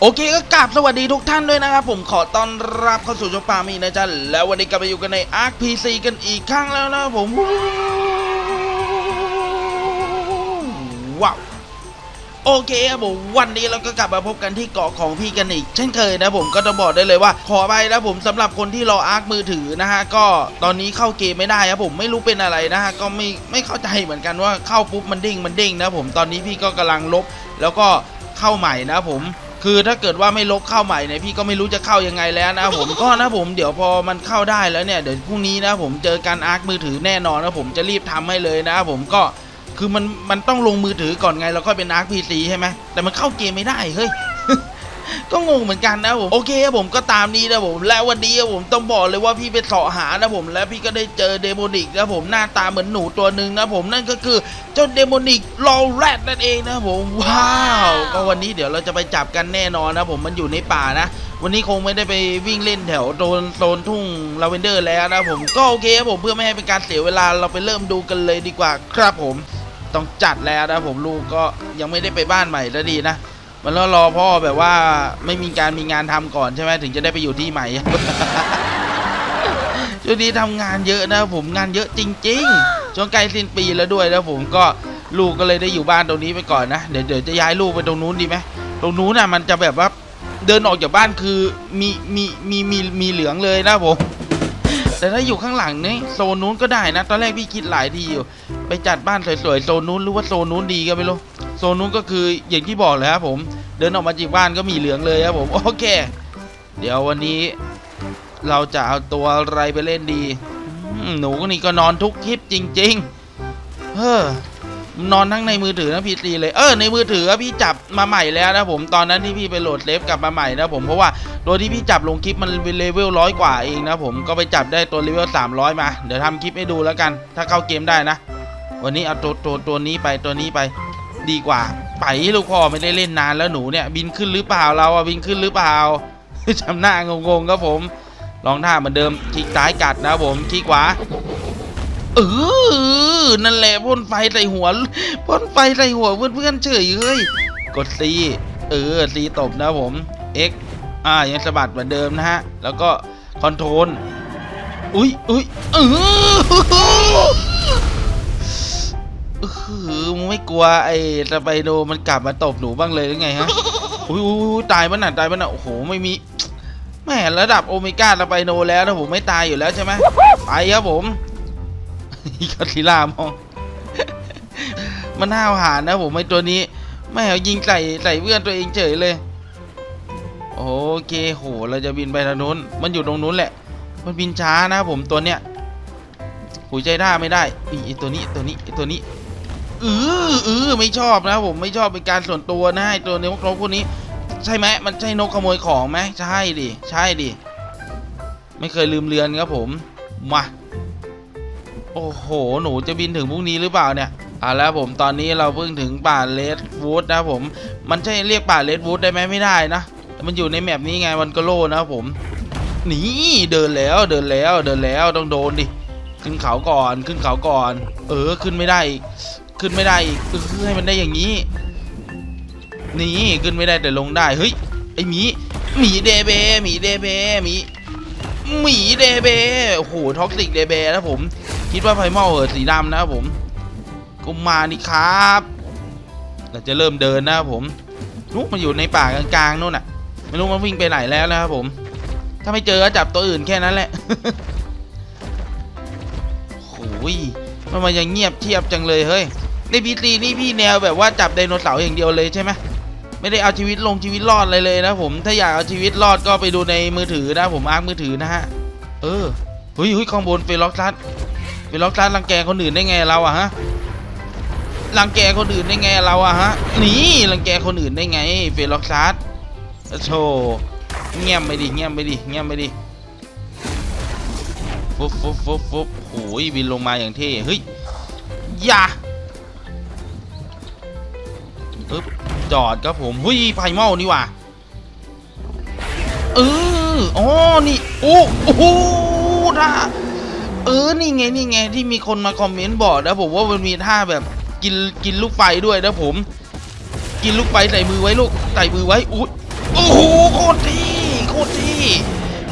โอเคก็กราบสวัสดีทุกท่านด้วยนะครับ ผมขอต้อนรับเข้าสู่ช่องปามีนะจ๊ะแล้ววันนี้กลับมาอยู่กันใน Arc PC กันอีกครั้งแล้วนะครับผม โอเคครับผมวันนี้เราก็กลับมาพบกันที่เกาะของพี่กันอีก เช่นเคยนะผมก็ต้องบอกได้เลยว่า ขอไปนะผมสำหรับคนที่รออาร์คมือถือนะฮะก็ตอนนี้เข้าเกมไม่ได้ครับผมไม่รู้เป็นอะไรนะฮะก็ไม่ไม่เข้าใจเหมือนกันว่าเข้าปุ๊บมันดิ้งมันดิ้งนะผมตอนนี้พี่ก็กำลังลบ แล้วก็เข้าใหม่นะผมคือถ้าเกิดว่าไม่ลบเข้าใหม่เนี่ยพี่ก็ไม่รู้จะเข้ายังไงแล้วนะผมก็นะผมเดี๋ยวพอมันเข้าได้แล้วเนี่ยเดี๋ยวพรุ่งนี้นะผมเจอกันอาร์คมือถือแน่นอนนะผมจะรีบทำให้เลยนะผมก็ คือมันมันต้องลงมือถือก่อนไงแล้วค่อยเป็นอาร์คพีซีใช่ไหมแต่มันเข้าเกมไม่ได้เฮ้ยก็งงเหมือนกันนะผมโอเคครับผมก็ตามนี้นะผม และวันนี้ครับผมต้องบอกเลยว่าพี่ไปเสาะหานะผมและพี่ก็ได้เจอเดโมนิกนะผมหน้าตาเหมือนหนูตัวหนึ่งนะผมนั่นก็คือเจ้าเดโมนิกลอแรดนั่นเองนะผมว้าวก็วันนี้เดี๋ยวเราจะไปจับกันแน่นอนนะผมมันอยู่ในป่านะวันนี้คงไม่ได้ไปวิ่งเล่นแถวโซนโซนทุ่งลาเวนเดอร์แล้วนะผมก็โอเคครับผมเพื่อไม่ให้เป็นการเสียเวลาเราไปเริ่มดูกันเลยดีกว่าครับผม ต้องจัดแล้วนะผมลูกก็ยังไม่ได้ไปบ้านใหม่แล้วดีนะมันรอรอพ่อแบบว่าไม่มีการมีงานทำก่อนใช่ไหมถึงจะได้ไปอยู่ที่ใหม่ช่วงนี้ทำงานเยอะนะผมงานเยอะจริงๆช่วงใกล้สิ้นปีแล้วด้วยแล้วผมก็ลูกก็เลยได้อยู่บ้านตรงนี้ไปก่อนนะเดี๋ยวเดี๋ยวจะย้ายลูกไปตรงนู้นดีไหมตรงนู้นน่ะมันจะแบบว่าเดินออกจากบ้านคือมีมีมีมีมีเหลืองเลยนะผม แต่ถ้าอยู่ข้างหลังนี่โซนนู้นก็ได้นะ ตอนแรกพี่คิดหลายทีอยู่ ไปจัดบ้านสวยๆโซนนู้นหรือว่าโซนนู้นดีก็ไม่รู้โซนนู้นก็คืออย่างที่บอกเลยครับผม เดินออกมาจากบ้านก็มีเหลืองเลยครับผมโอเค เดี๋ยววันนี้ เราจะเอาตัวอะไรไปเล่นดีหนูนี่ก็นอนทุกคลิปจริง ๆ เฮ้อ นอนทั้งในมือถือนะพีซีเลยเออในมือถือพี่จับมาใหม่แล้วนะผมตอนนั้นที่พี่ไปโหลดเลฟกลับมาใหม่นะผมเพราะว่าตัวที่พี่จับลงคลิปมันเป็นเลเวลร้อยกว่าเองนะผมก็ไปจับได้ตัวเลเวล300 มา เดี๋ยวทำคลิปให้ดูแล้วกัน ถ้าเข้าเกมได้นะ วันนี้เอาตัวตัวตัวนี้ไปตัวนี้ไปดีกว่า ไปลูกพ่อไม่ได้เล่นนานแล้วหนูเนี่ย บินขึ้นหรือเปล่าเราอะบินขึ้นหรือเปล่าจำหน้างงๆครับผม ลองท่าเหมือนเดิมคลิกซ้ายกัดนะผมคลิกขวา เออนั่นแหละพ่นไฟใส่หัวพ่นไฟใส่หัวเพื่อนๆเฉยเฮ้ยกด C เออ C ตบนะผม X อ่ายังสะบัดเหมือนเดิมนะฮะ แล้วก็คอนโทรลอุ้ยอุ้ยเออเออมึงไม่กลัวไอ้สไปโดมันกลับมาตบหนูบ้างเลยหรือไงฮะอุ้ยอุ้ยอุ้ยตายมันน่ะตายมันน่ะโอ้โหไม่มีแม่ระดับโอเมก้าเราไปโนแล้วนะผมไม่ตายอยู่แล้วใช่ไหมไปครับผม ก็ทีลามอง มันห้าหาญนะผมไอตัวนี้แม่เอายิงใส่ใส่เพื่อนตัวเองเฉยเลย โอเคโห เราจะบินไปทางนู้น มันอยู่ตรงนู้นแหละ มันบินช้านะผมตัวเนี้ยหูใจท่าไม่ได้อีไอตัวนี้ตัวนี้ไอตัวนี้เออเออไม่ชอบนะผมไม่ชอบเป็นการส่วนตัวนะไอตัวนกนกพวกนี้ ใช่ไหมมันใช่นกขโมยของไหมใช่ดิใช่ดิไม่เคยลืมเรือนครับผมมา โอ้โห หนูจะบินถึงพรุ่งนี้หรือเปล่าเนี่ยอ่าแล้วผมตอนนี้เราเพิ่งถึงป่าเลดวูดนะผม มันใช่เรียกป่าเลดวูดได้ไหมไม่ได้นะ มันอยู่ในแมปนี้ไงวันกโลนะผม นี่เดินแล้วเดินแล้วเดินแล้วต้องโดนดิ ขึ้นเขาก่อนขึ้นเขาก่อน เออขึ้นไม่ได้อีกขึ้นไม่ได้อีกเออให้มันได้อย่างนี้ นี่ขึ้นไม่ได้แต่ลงได้เฮ้ยไอหมีหมีเดเบหมีเดเบหมีหมีเดเบโอ้โหท็อกซิกเดเบนะผม คิดว่าไฟมอลเหอสีดำนะครับผมก็มานี่ครับ เราจะเริ่มเดินนะครับผมลูกมันอยู่ในป่ากลางๆนู่นน่ะ ไม่รู้มันวิ่งไปไหนแล้วนะครับผม ถ้าไม่เจอก็จับตัวอื่นแค่นั้นแหละโอ้ยมันมายังเงียบเทียบจังเลยเฮ้ย ในพีซีนี่พี่แนวแบบว่าจับไดโนเสาร์อย่างเดียวเลยใช่ไหมไม่ได้เอาชีวิตลงชีวิตรอดอะไรเลยนะผม ถ้าอยากเอาชีวิตรอดก็ไปดูในมือถือนะผมอาร์มือถือนะฮะ เออเฮ้ยเฮ้ยข้างบนเฟล็อกซัส เฟล็อกซัสรังแกคนอื่นได้ไงเราอะฮะรังแกคนอื่นได้ไงเราอะฮะนี่รังแกคนอื่นได้ไงเฟล็อกซัสโธ่เงียบไปดิเงียบไปดิเงียบไปดิฟุบฟุบฟุบฟุบโอ้ยบินลงมาอย่างเท่เฮ้ยอย่าปึ๊บจอดครับผมหุ้ยไพเมานี่ว่าเอออ๋อนี่โอ้โอ้โหท่า เออนี่ไงนี่ไงที่มีคนมาคอมเมนต์บอกนะผมว่ามันมีท่าแบบกินกินลูกไฟด้วยนะผม กินลูกไฟใส่มือไว้ลูกใส่มือไว้อุ๊ยโอ้โหโคตรเท่โคตรเท่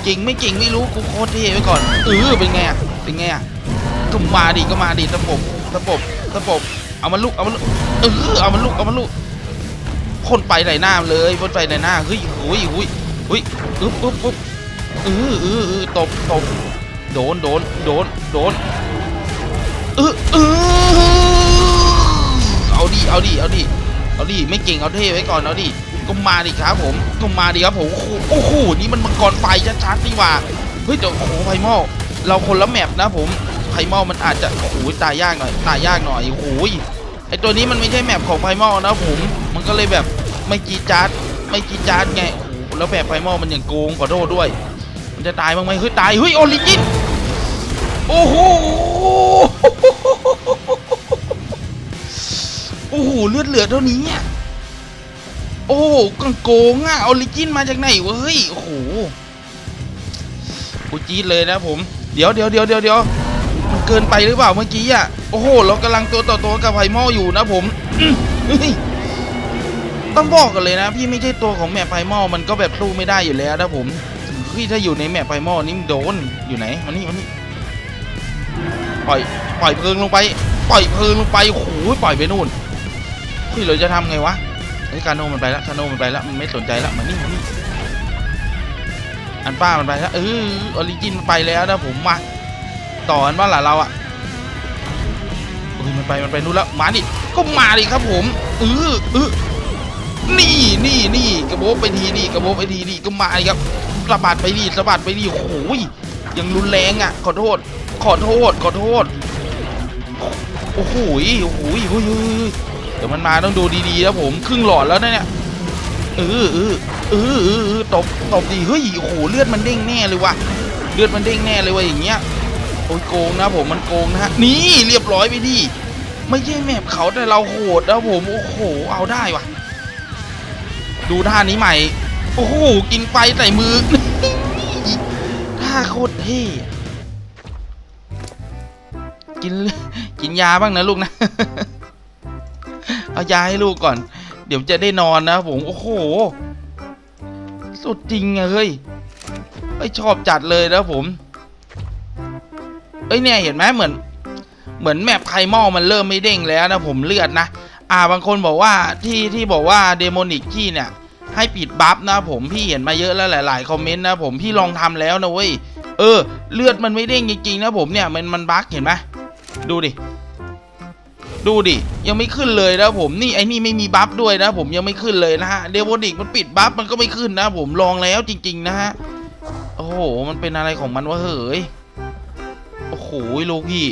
เก่งไม่เก่งไม่รู้กูโคตรเท่ไว้ก่อนเออเป็นไงอะเป็นไงอะก็มาดิก็มาดิตะปบตะปบตะปบเอามันลูกเอามันลูกเออเอามันลูกเอามันลูกพ่นไฟใส่หน้าเลยพ่นไฟใส่หน้าเฮ้ยหุยหุยหุยอึ๊บอึ๊บอึ๊บเออเออเออตบตบ โดนโดนโดนโดนเออเออเอาดิเอาดิเอาดิเอาดิไม่เก่งเอาเท่ไว้ก่อนเอาดิก็มาดิครับผมก็มาดิครับผมโอ้โหนี่มันมังกรไฟชัดๆนี่ว่าเฮ้ยเดี๋ยวโอ้โหไพมอลเราคนละแมปนะผมไพมอลมันอาจจะโอ้โหตายยากหน่อยตายยากหน่อยโอ้โหไอตัวนี้มันไม่ใช่แมปของไพมอลนะผมมันก็เลยแบบไม่จีจาร์ดไม่จีจาร์ดไงโอ้โหแล้วแบบไพมอลมันอย่างโกงขอโทษด้วย มันจะตายบ้างไหมเฮ้ยตายเฮ้ยออริจิน โอ้โห โอ้โห เลือดเหลือเท่านี้อะโอ้กังโกงอะออริจินมาจากไหนเฮ้ย โอ้โหกูจี๊ดเลยนะผม เดี๋ยวเดี๋ยวเดี๋ยวเดี๋ยวเดี๋ยวมันเกินไปหรือเปล่าเมื่อกี้อะโอ้โห เรากำลังตัวต่อตัวกับไพมออยู่นะผมต้องบอกกันเลยนะ พี่ไม่ใช่ตัวของแมปไพมอลมันก็แบบสู้ไม่ได้อยู่แล้วนะผมเฮ้ยถ้าอยู่ในแมปไพมอลนี่มันโดนอยู่ไหนมานี่มานี่ ปล่อยปล่อยเพลิงลงไป ปล่อยเพลิงลงไปโอ้โหปล่อยไปนู่นเฮ้ยเราจะทำไงวะไอ้ยคาโนมันไปแล้วคาโนมันไปแล้วมันไม่สนใจแล้วมานี่มานี่อันป้ามันไปแล้วเออออริจินมันไปแล้วนะผมมาต่อกันว่าล่ะเราอะเฮ้ยมันไปมันไปนู่นแล้วมาดิก็มาดิครับผมเออเออนี่นี่นี่กระโบกไปทีนี่กระโบกไปทีนี่ก็มาดิครับสะบัดไปดิสะบัดไปดิโอ้โหยังรุนแรงอะขอโทษ ขอโทษขอโทษ โอ้โหโอ้โหเฮ้ยเฮ้ยเดี๋ยวมันมาต้องดูดีๆแล้วผมครึ่งหลอดแล้วนะเนี่ยเออเออเออเออตบตบดีเฮ้ยโอ้โหเลือดมันเด้งแน่เลยว่ะเลือดมันเด้งแน่เลยว่ะอย่างเงี้ยโอ้ยโกงนะผมมันโกงนะฮะนี่เรียบร้อยไปดิไม่ใช่แมปเขาแต่เราโหดนะผมโอ้โหเอาได้ว่ะ ดูท่านี้ใหม่ โอ้โหกินไฟใส่มือท่าโคตรเท่ กินกินยาบ้างนะลูกนะ เอายาให้ลูกก่อน เดี๋ยวจะได้นอนนะผมโอ้โห สุดจริงอะเฮ้ยไอยชอบจัดเลยนะผม เอ้ยเนี่ยเห็นไหมเหมือน เหมือนแมปไพมอลมันเริ่มไม่เด้งแล้วนะผมเลือดนะ อ่าบางคนบอกว่าที่ที่บอกว่าเดโมนิกที่เนี่ยให้ปิดบัฟนะผมพี่เห็นมาเยอะแล้วหลาย ๆ คอมเมนต์นะผมพี่ลองทำแล้วนะเว้ยเออ เลือดมันไม่เด้งจริงๆนะผมเนี่ยมันมันบั๊กเห็นไหม ดูดิ ดูดิ ยังไม่ขึ้นเลยนะผมนี่ไอ้นี่ไม่มีบัฟด้วยนะผมยังไม่ขึ้นเลยนะฮะเดโมนิกมันปิดบัฟมันก็ไม่ขึ้นนะผมลองแล้วจริง ๆ นะฮะโอ้โหมันเป็นอะไรของมันวะเฮ้ยโอ้โหลูกพี่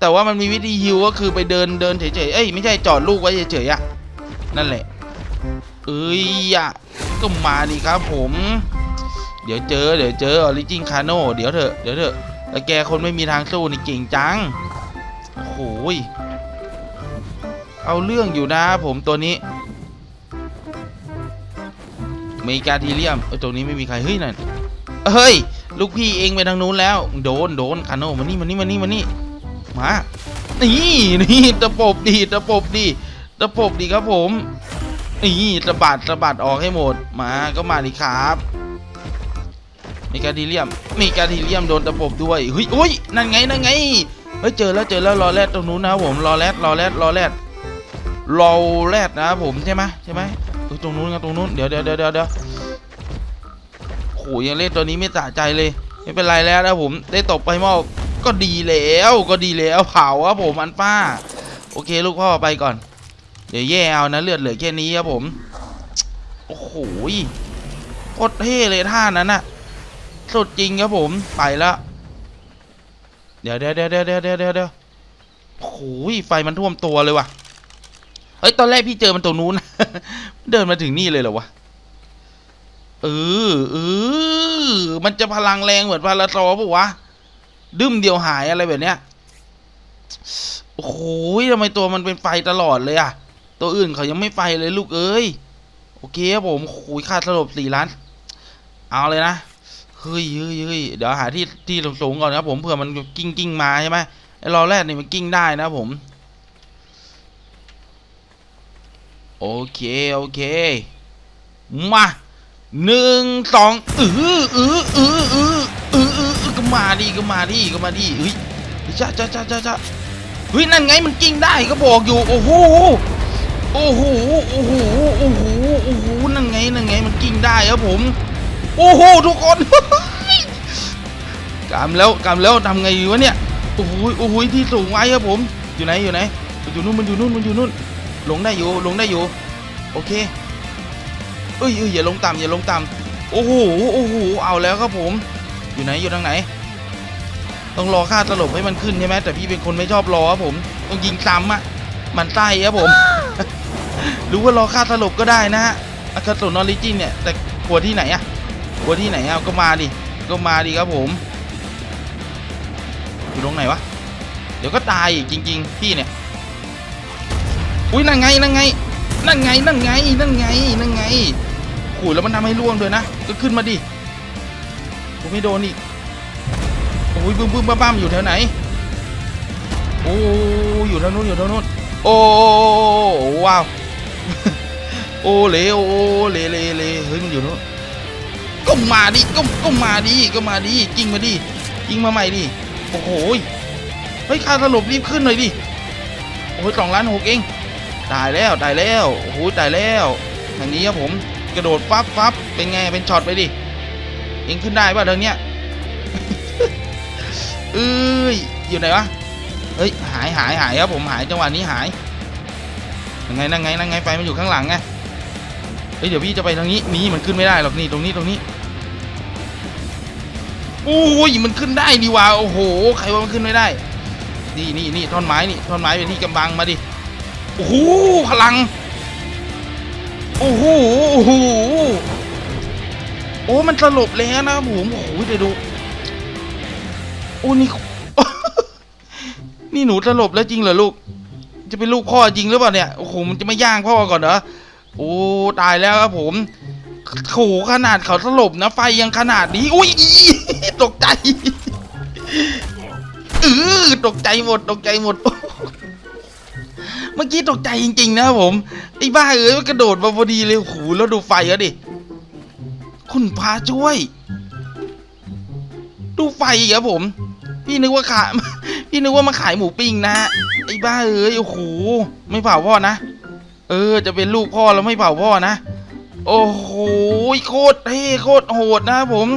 แต่ว่ามันมีวิธีฮิวก็คือไปเดินเดินเฉยๆเอ้ยไม่ใช่จอดลูกไว้เฉยๆอะนั่นแหละเอ้ยอะก็มาดิครับผม เดี๋ยวเจอเดี๋ยวเจอออริจินคาโนเดี๋ยวเถอะเดี๋ยวเถอะแต่แกคนไม่มีทางสู้นี่เก่งจัง ยเอาเรื่องอยู่นะผมตัวนี้เมกาทีเรียมเอ้ยตรงนี้ไม่มีใคร เฮ้ยนั่นเฮ้ย ลูกพี่เองไปทางนู้นแล้ว โดนโดนคาโนมานี่มานี่มานี่มานี่มานี่นี่ตะปบดีตะปบดีตะปบดีครับผมนี่สะบัดสะบัดออกให้หมดมาก็มาดิครับมีการดีเลียมมีการดีเลียมโดนตะปบด้วยเฮ้ยโอ้ยนั่นไงนั่นไง เฮ้ยเจอแล้วเจอแล้วรอแรดตรงนู้นนะครับผมรอแรดรอแรดรอแรดรอแรดนะครับผมใช่ไหมใช่ไหมตรงนู้นครับตรงนู้นเดี๋ยวเดี๋ยวเดี๋ยวเดี๋ยวเดี๋ยวโหยังเล่นตัวนี้ไม่สะใจเลยไม่เป็นไรแล้วนะผมได้ตบไปมอบก็ดีแล้วก็ดีแล้วเผาครับผมอันป้า โอเคลูกพ่อไปก่อน เดี๋ยวแย่เอานะเลือดเหลือแค่นี้ครับผมโอ้โหโคตรเท่เลยท่านั้นน่ะสุดจริงครับผมไปแล้ว เดี๋ยวเดี๋ยวเดี๋ยวเดี๋ยวเดี๋ยวเดี๋ยวเดี๋ยวโอ้โหยไฟมันท่วมตัวเลยว่ะ เฮ้ย ตอนแรกพี่เจอมันตรงนู้น เดินมาถึงนี่เลยเหรอวะ เออเออ มันจะพลังแรงเหมือนพาราซอปะวะ ดึ้มเดียวหายอะไรแบบเนี้ย โอ้โหทำไมตัวมันเป็นไฟตลอดเลยอะตัวอื่นเขายังไม่ไฟเลยลูกเอ้ย โอเคครับผมโอ้ยค่าสลบสี่ล้าน เอาเลยนะ เฮ้ยเฮ้ยเฮ้ยเดี๋ยวหาที่ที่สูงๆก่อนครับผมเผื่อมันกิ้งกิ้งมาใช่ไหมไอ้รอแรกนี่มันกิ้งได้นะผมโอเค โอเค มาหนึ่งสองเออเออเออเออเออเออก็มาดิก็มาดิก็มาดิเฮ้ยจ้าจ้าจ้าจ้าจ้าเฮ้ยนั่นไงมันกิ้งได้ก็บอกอยู่โอ้โหโอ้โหโอ้โหโอ้โหโอ้โหนั่นไงนั่นไงมันกิ้งได้ครับผม โอ้โหทุกคนกำแล้วกำแล้วทำไงอยู่วะเนี่ยโอ้โหโอ้โหที่สูงไว้ครับผมอยู่ไหนอยู่ไหนมันอยู่นู่นมันอยู่นู่นมันอยู่นู่นลงได้อยู่ลงได้อยู่โอเคเอ้ยเอ้ยอย่าลงต่ำอย่าลงต่ำโอ้โหโอ้โหเอาแล้วครับผม อยู่ไหนอยู่ทางไหน ต้องรอค่าตลบให้มันขึ้นใช่ไหมแต่พี่เป็นคนไม่ชอบรอครับผมต้องยิงซ้ำอะมันไส้ครับผมรือว่ารอค่าตลบก็ได้นะฮะอากาศนอริจินเนี่ยแต่กลัวที่ไหนอะ กลัวที่ไหนเอะก็มาดิ ก็มาดิครับผม อยู่ตรงไหนวะ เดี๋ยวก็ตายอีกจริง ๆ พี่เนี่ย อุ้ยนั่นไงนั่นไง นั่นไงนั่นไงนั่นไงนั่นไงขู่แล้วมันทำให้ล่วงด้วยนะ ก็ขึ้นมาดิผมไม่โดนอีกโอ้ยบึ้มบึ้มบ้าบ้ามอยู่แถวไหน โอ้อยู่ทางนู้นอยู่ทางนู้น โอ้ว้าว โอ้เลโอ้เลเลเลเฮ้ยมันอยู่นู้น ก็มาดิก็ก็มาดิก็มาดิยิงมาดิยิงมาใหม่ดิโอ้โหเฮ้ยค่าสลบรีบขึ้นหน่อยดิโอ้ยสองล้านหกเองตายแล้วตายแล้วโอ้โหตายแล้วทางนี้ครับผมกระโดดฟับฟับเป็นไงเป็นช็อตไปดิเองขึ้นได้ป่ะทางเนี้ยเอ้ยอยู่ไหนวะเฮ้ยหายหายหายครับผมหายจังหวะนี้หายยังไงนั่งไงนั่งไงไฟมันอยู่ข้างหลังไงเฮ้ยเดี๋ยวพี่จะไปทางนี้นี่มันขึ้นไม่ได้หรอกนี่ตรงนี้ตรงนี้ โอ้ยมันขึ้นได้ดีว่าโอ้โห ใครว่ามันขึ้นไม่ได้ นี่นี่นี่ท่อนไม้นี่ท่อนไม้เป็นที่กำบังมาดิโอ้โหพลัง โอ้โหโอ้โหโอ้มันสลบแล้วนะผมโอ้โหเดี๋ยวดูโอ้นี่นี่หนูสลบแล้วจริงเหรอลูก จะเป็นลูกพ่อจริงหรือเปล่าเนี่ยโอ้โหมันจะไม่ย่างพ่อก่อนเหรอโอ้ตายแล้วครับผม โหขนาดเขาสลบนะไฟยังขนาดนี้ อุ้ยตกใจเออตกใจหมดตกใจหมด เมื่อกี้ตกใจจริง ๆ นะครับผมไอ้บ้าเอ้ยมันกระโดดมาพอดีเลยโอ้โหแล้วดูไฟเขาดิ คุณพาช่วย ดูไฟครับผม พี่นึกว่าขายพี่นึกว่ามาขายหมูปิ้งนะไอ้บ้าเอ้ยโอ้โหไม่เผาพ่อนะ เออ จะเป็นลูกพ่อแล้วไม่เผาพ่อนะ โอ้โหโคตรเท่โคตรโหดนะครับผม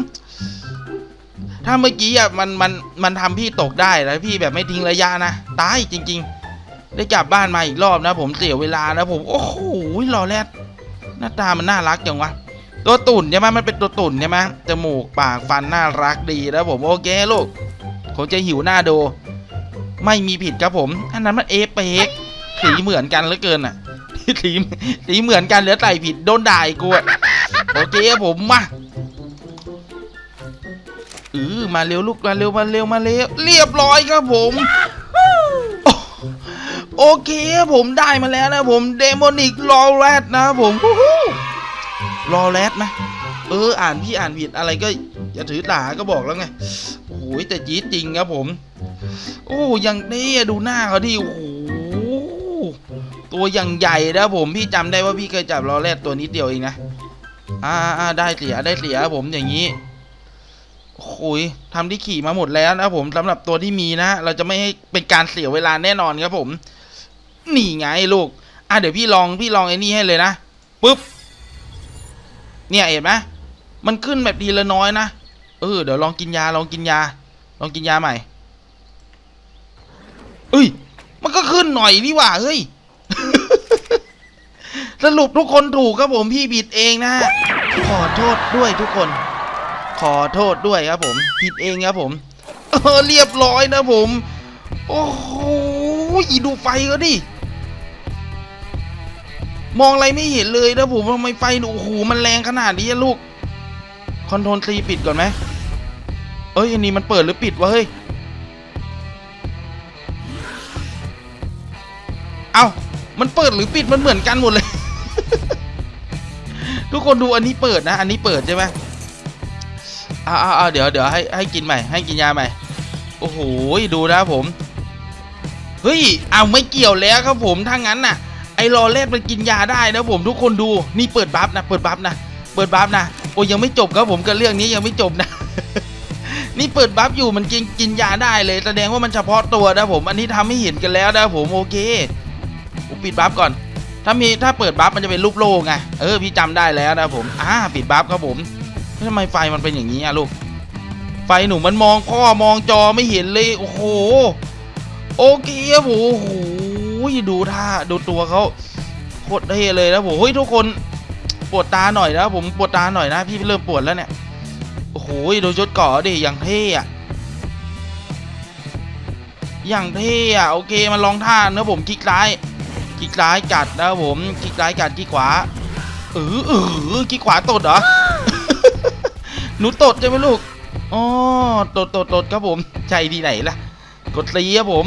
ถ้าเมื่อกี้อะมันมันมันทำพี่ตกได้แล้วพี่แบบไม่ทิ้งระยะนะ ตายจริง ๆ ได้กลับบ้านมาอีกรอบนะ ผมเสียเวลานะผม โอ้โหรอแรดหน้าตามันน่ารักจังวะตัวตุ่นใช่ไหมมันเป็นตัวตุ่นใช่ไหมจมูกปากฟันน่ารักดีนะผมโอเคลูกคงจะหิวหน้าดู ไม่มีผิดครับผมอันนั้นมันเอฟเปกสีเหมือนกันเหลือเกินอะ สีสีเหมือนกันเหลือใส่ผิดโดนด่าอีกกูอะโอเคครับผมมาเออมาเร็วลูกมาเร็วมาเร็วมาเร็วเรียบร้อยครับผมโอเคครับผมได้มาแล้วนะผมเดมอนิกลอแรดนะผมลอแรดไหมเอออ่านพี่อ่านผิดอะไรก็อย่าถือด่าก็บอกแล้วไงโอ้ยแต่จี๊ดจริงครับผม โอ้ยังนี่ดูหน้าเขาดิโอ้โตัวอย่างใหญ่นะผมพี่จำได้ว่าพี่เคยจับลอแรดตัวนิดเดียวเองนะอ่าอ่าได้เสียได้เสียผมอย่างนี้โอ้ยทำที่ขี่มาหมดแล้วนะผมสำหรับตัวที่มีนะ เราจะไม่ให้เป็นการเสียเวลาแน่นอนครับผมนี่ไงลูกอะเดี๋ยวพี่ลองพี่ลองไอ้นี่ให้เลยนะปุ๊บเนี่ยเห็นไหมมันขึ้นแบบทีละน้อยนะเออเดี๋ยวลองกินยาลองกินยา ลองกินยาใหม่เอ้ย มันก็ขึ้นหน่อยนี่หว่าเฮ้ย สรุปทุกคนถูกครับผมพี่ผิดเองนะ ขอโทษด้วยทุกคน ขอโทษด้วยครับผม ผิดเองครับผม เออเรียบร้อยนะผม โอ้โหดูไฟก็ดิมองอะไรไม่เห็นเลยนะผมทำไมไฟโอ้โหมันแรงขนาดนี้ลูกคอนโทรลซีปิดก่อนไหมเอ้ยอันนี้มันเปิดหรือปิดวะเฮ้ยเอามันเปิดหรือปิดมันเหมือนกันหมดเลย ทุกคนดูอันนี้เปิดนะ อันนี้เปิดใช่ไหมอ้าวอ้าวเดี๋ยวเดี๋ยวให้ให้กินใหม่ ให้กินยาใหม่ โอ้โหดูนะผม เฮ้ย เอาไม่เกี่ยวแล้วครับผม ถ้างั้นน่ะ ไอ้รอเล่มันกินยาได้นะผมทุกคนดู นี่เปิดบัฟนะ เปิดบัฟนะ เปิดบัฟนะ โอ้ยังไม่จบครับผมกับเรื่องนี้ยังไม่จบนะนี่เปิดบัฟอยู่มันกินกินยาได้เลย แสดงว่ามันเฉพาะตัวนะผม อันนี้ทำให้เห็นกันแล้วนะผมโอเคผมปิดบัฟก่อน ถ้ามีถ้าเปิดบัฟมันจะเป็นรูปโลกไงเออพี่จำได้แล้วนะผมอ่าปิดบัฟครับผมทำไมไฟมันเป็นอย่างนี้อะลูกไฟหนูมันมองพ่อมองจอไม่เห็นเลยโอ้โหโอเคครับผมโอ้โหดูท่าดูตัวเขาโคตรเท่เลยนะผมเฮ้ยทุกคนปวดตาหน่อยนะผมปวดตาหน่อยนะพี่เริ่มปวดแล้วเนี่ยโอ้โหดูชุดเกาะดิอย่างเท่อะอย่างเท่อะโอเคมาลองท่านะผมคลิกซ้าย คลิกซ้ายกัดนะครับผมคลิกซ้ายกัดคลิกขวาเออเออคลิกขวาตดเหรอหนูตดใช่ไหมลูกอ๋อตดตดตดครับผมใจที่ไหนล่ะ กดตีครับผม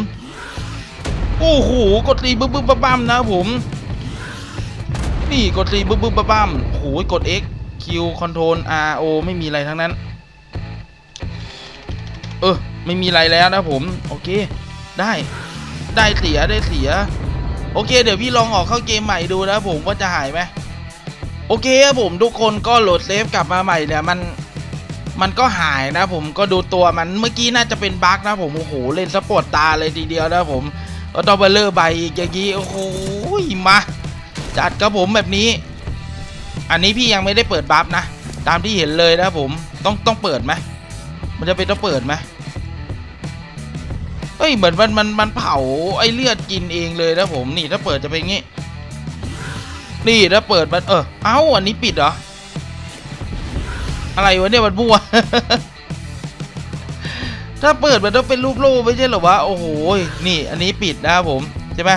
โอ้โหกดตีบึ้มบึ้มบ้ามนะครับผม นี่กดตีบึ้มบึ้มบ้ามโอ้โหกด X Q Control R O ไม่มีอะไรทั้งนั้น เออไม่มีอะไรแล้วนะผม โอเค ได้ได้เสียได้เสีย โอเค เดี๋ยวพี่ลองออกเข้าเกมใหม่ดูนะผมว่าจะหายไหมโอเคครับผมทุกคนก็โหลดเซฟกลับมาใหม่เนี่ยมันมันก็หายนะผมก็ดูตัวมันเมื่อกี้น่าจะเป็นบั๊กนะผมโอ้โหเล่นสปอร์ตตาเลยทีเดียวนะผมก็ต้องไปเลอร์ใบอีกอย่างนี้โอ้โหมาจัดครับผมแบบนี้ อันนี้พี่ยังไม่ได้เปิดบัฟนะ ตามที่เห็นเลยนะผมต้องต้องเปิดไหมมันจะเป็นต้องเปิดไหม เฮ้ยเหมือนมันมันมันเผาไอเลือดกินเองเลยนะผมนี่ถ้าเปิดจะเป็นงี้ นี่ถ้าเปิดมันเออเอ้าอันนี้ปิดเหรออะไรวะเนี่ยมันมั่วถ้าเปิดมันต้องเป็นรูปโล่ไม่ใช่เหรอวะโอ้โหนี่ อันนี้ปิดนะครับผมใช่ไหม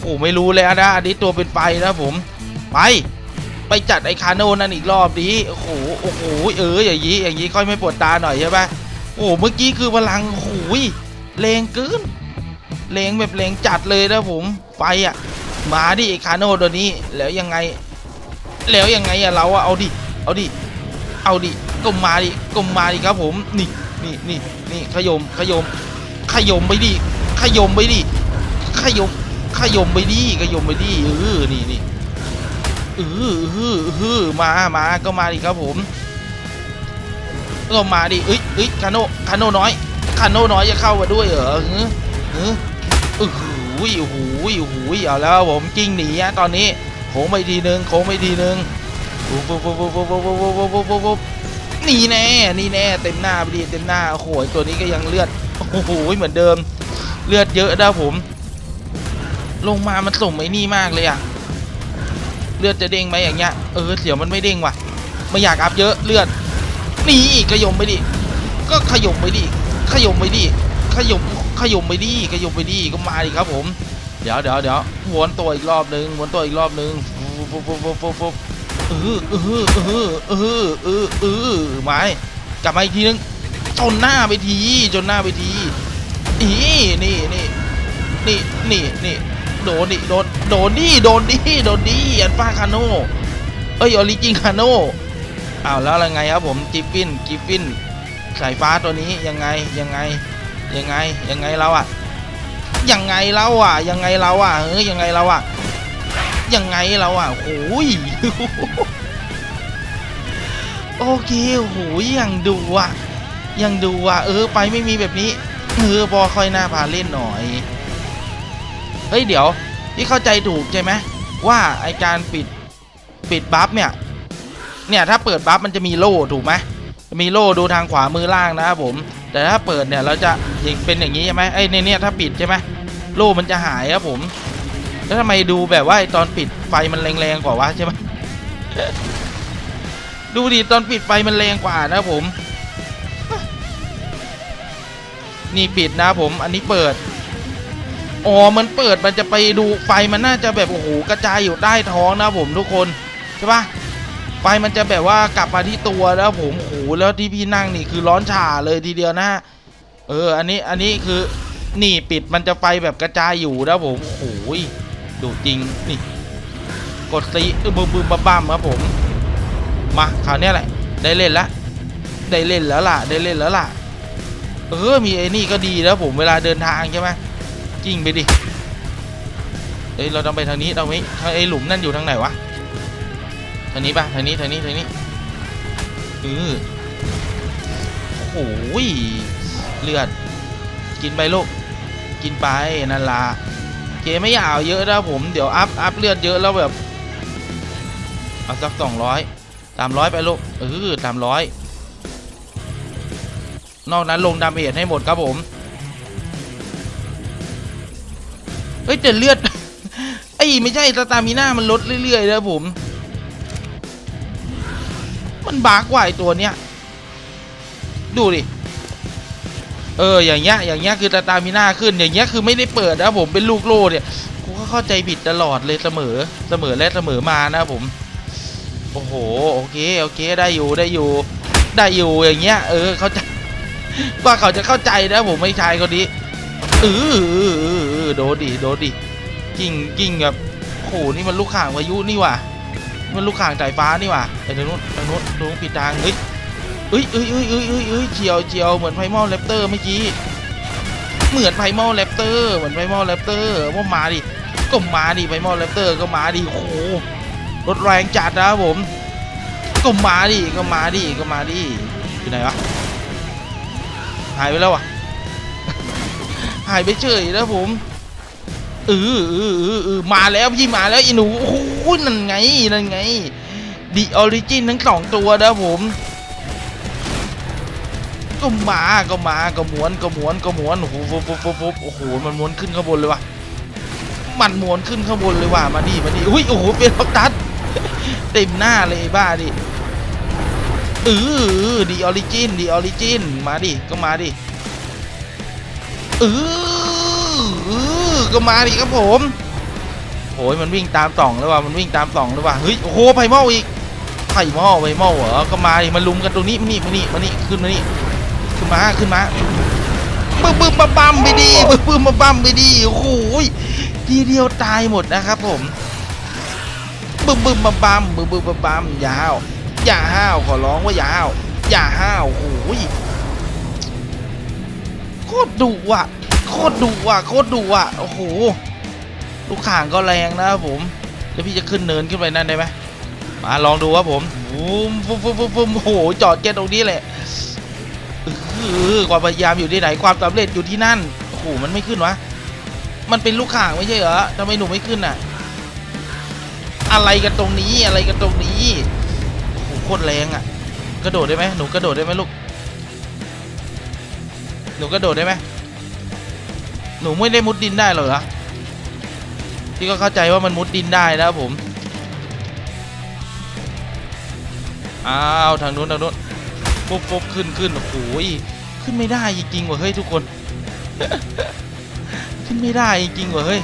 โอ้ไม่รู้เลยนะอันนี้ตัวเป็นไฟนะผม ไปไปจัดไอคาโนนั่นอีกรอบดีโอ้โหโอ้โหเอออย่างนี้อย่างนี้ค่อยไม่ปวดตาหน่อยใช่ไหมโอ้เมื่อกี้คือพลังโอ้ หแรงเกินแรงแบบแรงจัดเลยนะผมไฟอะ มาดิคาโนตัวนี้แล้วยังไง แล้วยังไงอะเราอะเอาดิเอาดิเอาดิก็มาดิก็มาดิครับผมนี่นี่นี่นี่ขยมขยมขยมไปดิขยมไปดิขยมขยมไปดิขยมไปดิเออนี่นี่เออเออเออมามาก็มาดิครับผมก็มาดิเอ้ยเอ้ยคาโนคาโนน้อย คาโน่น้อยจะเข้ามาด้วยเหรอเออเออโอ้โหโอ้โหโอ้โหเอาแล้วผมกิ้งหนีอะตอนนี้โค้งไปทีนึงโค้งไปทีนึงปุ๊บปุ๊บปุ๊บปุ๊บปุ๊บปุ๊บปุ๊บปุ๊บปุ๊บปุ๊บนี่แน่นี่แน่เต็มหน้าไปดีเต็มหน้าโอ้โหตัวนี้ก็ยังเลือดโอ้โหเหมือนเดิม เลือดเยอะนะผม ลงมามันส่งไอ้นี่มากเลยอะเลือดจะเด้งไหมอย่างเงี้ยเออเสียวมันไม่เด้งว่ะไม่อยากอัพเยอะเลือดนี่ขยมไปดิก็ขยมไปดิ ขยมไปดิขยมขยมไปดิขยมไปดิก็มาดิครับผม เดี๋ยวเดี๋ยวเดี๋ยววนตัวอีกรอบนึงวนตัวอีกรอบนึงปุ๊บปุ๊บปุ๊บปุ๊บปุ๊บเออเออเออเออเออเออไม้กลับมาอีกทีนึงจนหน้าไปทีจนหน้าไปทีอีนี่นี่นี่นี่นี่โดนดิโดนโดนดิโดนดิโดนดิอันฟ้าคาโน่เอ้ยออริจินคาโน่อ้าวแล้วอะไรไงครับผมกิฟฟินกิฟฟิน สายฟ้าตัวนี้ยังไงยังไงยังไงยังไงเราอะยังไงเราอะยังไงเราอะเออยังไงเราอะยังไงเราอะโอ้ยโอเคโอ้โหยังดูอะยังดูอะเออไปไม่มีแบบนี้เออพอค่อยหน้าพาเล่นหน่อยเฮ้ยเดี๋ยวที่เข้าใจถูกใช่ไหมว่าไอการปิดปิดบัฟเนี่ยเนี่ยถ้าเปิดบัฟมันจะมีโล่ถูกไหม มีโล่ดูทางขวามือล่างนะครับผม แต่ถ้าเปิดเนี่ยเราจะเป็นอย่างนี้ใช่ไหมไอ้ในเนี่ยถ้าปิดใช่ไหมโล่มันจะหายครับผม แล้วทำไมดูแบบว่าตอนปิดไฟมันแรงๆกว่าวะใช่ไหมดูดิตอนปิดไฟมันแรงกว่านะผม นี่ปิดนะผม อันนี้เปิดอ๋อมันเปิดมันจะไปดูไฟมันน่าจะแบบโอ้โหกระจายอยู่ใต้ท้องนะผมทุกคนใช่ปะ ไฟมันจะแบบว่ากลับมาที่ตัวแล้วผมโอ้โหแล้วที่พี่นั่งนี่คือร้อนฉ่าเลยทีเดียวนะเอออันนี้อันนี้คือนี่ปิดมันจะไฟแบบกระจายอยู่นะผมโอ้โหดูจริงนี่กดซีบึมบึมบ้ามครับผมมาคราวเนี้ยแหละ ได้เล่นละได้เล่นแล้วล่ะได้เล่นแล้วล่ะ เออมีไอ้นี่ก็ดีแล้วผมเวลาเดินทางใช่ไหมกิ้งไปดิเอ้ยเราต้องไปทางนี้เราไม่ทางไอ้หลุมนั่นอยู่ทางไหนวะางนี้ปะทางนี้ทางนี้ทางนี้เออโอ้ยเลือด กินไปลูกกินไปนั่นละเคไม่อยากเอาเยอะนะผมเดี๋ยวอัพอัพเลือดเยอะแล้วแบบเอาสักสองร้อยสามร้อยไปลูกเออสามร้อยนอกนั้นลงดาเมจให้หมดครับผมเฮ้ยแต่เลือดไอ้ยไม่ใช่สตามิน่ามันลดเรื่อยๆนะผม มันบากกว่าไอตัวเนี้ยดูดิเอออย่างเงี้ยอย่างเงี้ยคือสตามิน่าขึ้นอย่างเงี้ยคือไม่ได้เปิดนะผมเป็นลูกโล่เนี่ยกูก็เข้าใจผิดตลอดเลยเสมอเสมอและเสมอมานะผมโอ้โหโอเคโอเคได้อยู่ได้อยู่ ได้อยู่อย่างเงี้ยเออเขาใจว่าเขาจะเข้าใจนะผมไม่ชายคนนี้เออเอโดนดิโดนดิกิ่งกิ่งแบบโอ้โหนี่มันลูกข่างวายุนี่ว่ะ มันลูกข่างสายฟ้านี่ว่ะไปทางนู้นทางนู้นตรงผิดทางเฮ้ยเอ้ยเอ้ยเอ้ยเอ้ยเอ้ยเอ้ยเจียวเจียวเหมือนไพมอลแรปเตอร์เมื่อกี้เหมือนไพมอลแรปเตอร์เหมือนไพมอลแรปเตอร์ว่ามาดิก็มาดิไพมอลแรปเตอร์ก็มาดิโอ้โหรถแรงจัดนะครับผมก็มาดิก็มาดิก็มาดิอยู่ไหนวะหายไปแล้วอะหายไปเฉยแล้วผม เออเออเออเออมาแล้วพี่มาแล้วอีหนูโอ้โหนั่นไงนั่นไงดิออริจินทั้งสองตัวนะผมก็มาก็มาก็ม้วนก็ม้วนก็ม้วนโอ้โหฟุบฟุบฟุบโอ้โหมันม้วนขึ้นข้างบนเลยว่ะมันม้วนขึ้นข้างบนเลยว่ะมาดิมาดิอุ้ยโอ้โหเป็นล็อกตัดเต็มหน้าเลยบ้าดิเออดีออริจินดีออริจินมาดิก็มาดิเออ ออก็มาดิครับผมโอ้ยมันวิ่งตามต่องแล้วว่ะมันวิ่งตามต่องแล้วว่ะเฮ้ยโอ้โหไผ่เมาอีกไผ่เมาไผ่เมาเหรอก็มาดิมาลุมกันตรงนี้มานี่มานี่มานี่ขึ้นมานี่ขึ้นมาขึ้นมาบึ้มบึ้มบัมบัมไปดิบึ้มบึ้มบัมบัมไปดิโอ้โหทีเดียวตายหมดนะครับผมบึ้มบึ้มบัมบัมบึ้มบึ้มบัมบัมอย่าห้าวอย่าห้าวขอร้องว่าอย่าห้าวอย่าห้าวโอ้ยโคตรดุอะ โคตรดุอะโคตรดุอะโอ้โหลูกข่างก็แรงนะครับผมเดี๋ยวพี่จะขึ้นเนินขึ้นไปนั่นได้ไหมมาลองดูครับผมฟูมฟูมฟูมฟูมโอ้โหจอดแค่ตรงนี้แหละความพยายามอยู่ที่ไหนความสำเร็จอยู่ที่นั่นโอ้โหมันไม่ขึ้นวะมันเป็นลูกข่างไม่ใช่เหรอทำไมหนูไม่ขึ้นอะ อะไรกันตรงนี้อะไรกันตรงนี้โอ้โหโคตรแรงอะ กระโดดได้ไหมหนูกระโดดได้ไหมลูกหนูกระโดดได้ไหม หนูไม่ได้มุดดินได้หรอเหรอพี่ก็เข้าใจว่ามันมุดดินได้นะครับผมอ้าวทางนู้นทางนู้นปุ๊บปุ๊บขึ้นขึ้นโอ้โหยขึ้นไม่ได้จริงๆว่ะเฮ้ยทุกคน ขึ้นไม่ได้จริงๆว่ะเฮ้ย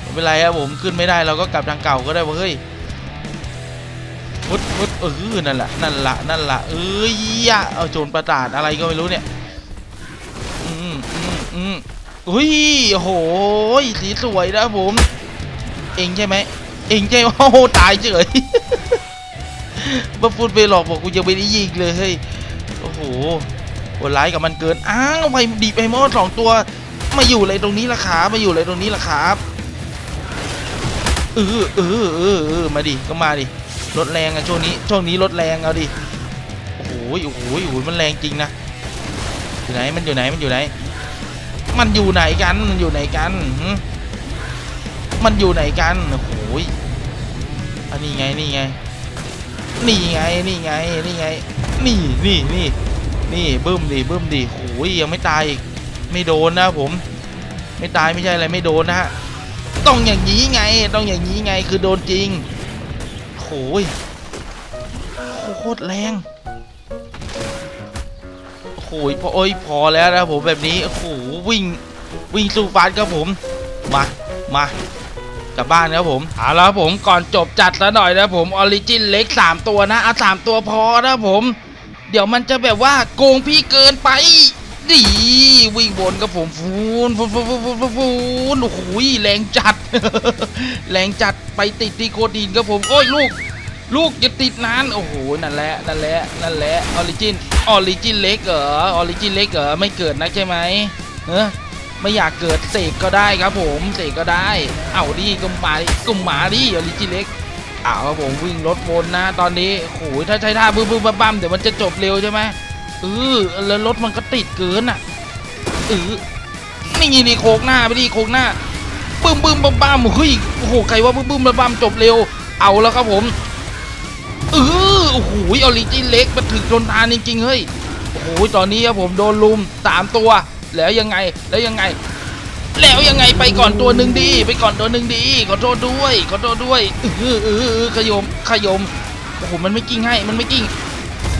ไม่เป็นไรครับผมขึ้นไม่ได้เราก็กลับทางเก่าก็ได้เวะเฮ้ยพุดพุดเออนั่นแหละนั่นละนั่นละเอ้ยอะเอาโจรประสาทอะไรก็ไม่รู้เนี่ยอืมอืมอืม อุ้ยโหสีสวยนะผม เองใช่ไหมเองใช่โอ้โหตายเฉยมาพูดไปหลอกบอกกูยังไม่ได้ยิงเลยเฮ้ยโอ้โหโหดร้ายกับมันเกินอ้าวไปดีไปมอดสองตัวมาอยู่อะไรตรงนี้ล่ะครับมาอยู่อะไรตรงนี้ล่ะครับเออเออเออเออมาดิก็มาดิรถแรงอะช่วงนี้ช่วงนี้รถแรงเอาดิโอ้โหโอ้โหโอ้โหมันแรงจริงนะอยู่ไหนมันอยู่ไหนมันอยู่ไหน มันอยู่ไหนกัน มันอยู่ไหนกัน มันอยู่ไหนกัน โอ้โหอันนี้ไง นี่ไง นี่ไง นี่ไง นี่ไง นี่นี่นี่นี่บึ้มดิบึ้มดิโอ้ยยังไม่ตายอีก ไม่โดนนะผม ไม่ตายไม่ใช่อะไรไม่โดนนะฮะ ต้องอย่างนี้ไง ต้องอย่างนี้ไง คือโดนจริงโอ้ยโคตรแรง โอ้ยพอโอ้ยพอแล้วนะผมแบบนี้โอ้โหวิ่งวิ่งสู้ฟัดครับผมมามากลับบ้านครับผมเอาแล้วผมก่อนจบจัดซะหน่อยนะผมออริจินเล็กสามตัวนะเอาสามตัวพอนะผม เดี๋ยวมันจะแบบว่าโกงพี่เกินไปดีวิ่งบนกับผมฟูนฟูนฟูนฟูนฟูนฟูนฟูนโอ้โหแรงจัด แรงจัดไปติดที่โคดินครับผมโอ้ยลูก ลูกอย่าติดนานโอ้โหนั่นแหละนั่นแหละนั่นแหละออริจินออริจินเล็กเหรอออริจินเล็กเหรอไม่เกิดนะใช่ไหมเออไม่อยากเกิดเสกก็ได้ครับผมเสกก็ได้ เอาดิก็มาดิก็มมาดิออริจินเล็กเอาครับผมวิ่งรถวนนะ ตอนนี้โอ้โหถ้าใช้ท่าบึ้มบึ้มบั้มๆเดี๋ยวมันจะจบเร็วใช่ไหมเออแล้วรถมันก็ติดเกินอะเออนี่นี่โคกหน้าไปดิโคกหน้าบึ้มบึ้มบัมบัมเฮ้ยโอ้โหใครว่าบึ้มบึ้มบัมบัมจบเร็ว เอาแล้วครับผม เออโอ้โหออริจินเล็กมันถึงโดนทานจริงๆเฮ้ยโอ้โหตอนนี้ครับผมโดนลุมสามตัว แล้วยังไงแล้วยังไง แล้วยังไงไปก่อนตัวหนึ่งดี ไปก่อนตัวหนึ่งดีขอโทษด้วยขอโทษด้วยเออเออเออขยมขยมโอ้โหมันไม่กิ้งให้มันไม่กิ้ง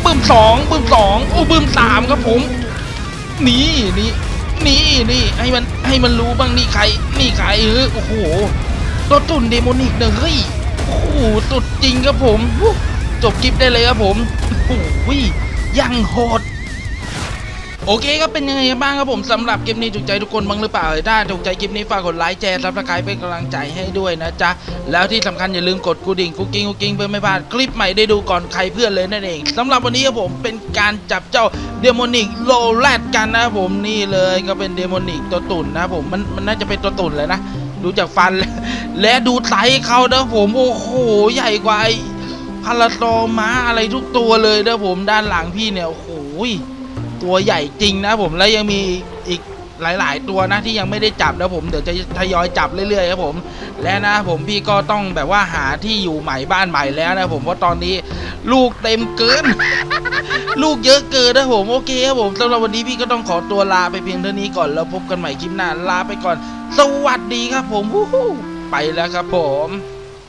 บึ้มสองบึ้มสองโอ้บึ้มสามครับผมนี่นี่นี่นี่ให้มันให้มันรู้บ้างนี่ใคร นี่ใครเออโอ้โหตัวตุ่นเดโมนิกเนอะเฮ้ยโอ้โหสุดจริงครับผมวู้ จบคลิปได้เลยครับผมโอ้โหยังโหดโอเคก็เป็นยังไงบ้างครับผมสำหรับคลิปนี้ถูกใจทุกคนบ้างหรือเปล่าถ้าถูกใจคลิปนี้ฝากกดไลค์แชร์ซับสไครเป็นกำลังใจให้ด้วยนะจ๊ะแล้วที่สำคัญอย่าลืมกดกระดิ่งกุ๊กกิ้งกุ๊กกิ้งเพื่อไม่พลาดคลิปใหม่ได้ดูก่อนใครเพื่อนเลยนั่นเองสำหรับวันนี้ครับผมเป็นการจับเจ้าเดโมนิกโลแรดกันนะครับผมนี่เลยก็เป็นเดโมนิกตัวตุ่นนะครับผมมันมันน่าจะเป็นตัวตุ่นเลยนะดูจากฟันและดูไซส์เขานะผมโอ้โหใหญ่กว่าไอ พาราโตม้าอะไรทุกตัวเลยนะผมด้านหลังพี่เนี่ยโอ้โหตัวใหญ่จริงนะผมแล้วยังมีอีกหลาย ๆ ตัวนะที่ยังไม่ได้จับนะผมเดี๋ยวจะทยอยจับเรื่อยๆครับผม และนะผมพี่ก็ต้องแบบว่าหาที่อยู่ใหม่บ้านใหม่แล้วนะผมเพราะตอนนี้ลูกเต็มเกิน ลูกเยอะเกินนะผมโอเคครับผมสำหรับวันนี้พี่ก็ต้องขอตัวลาไปเพียงเท่านี้ก่อนแล้วพบกันใหม่คลิปหน้าลาไปก่อน สวัสดีครับผมไปแล้วครับผม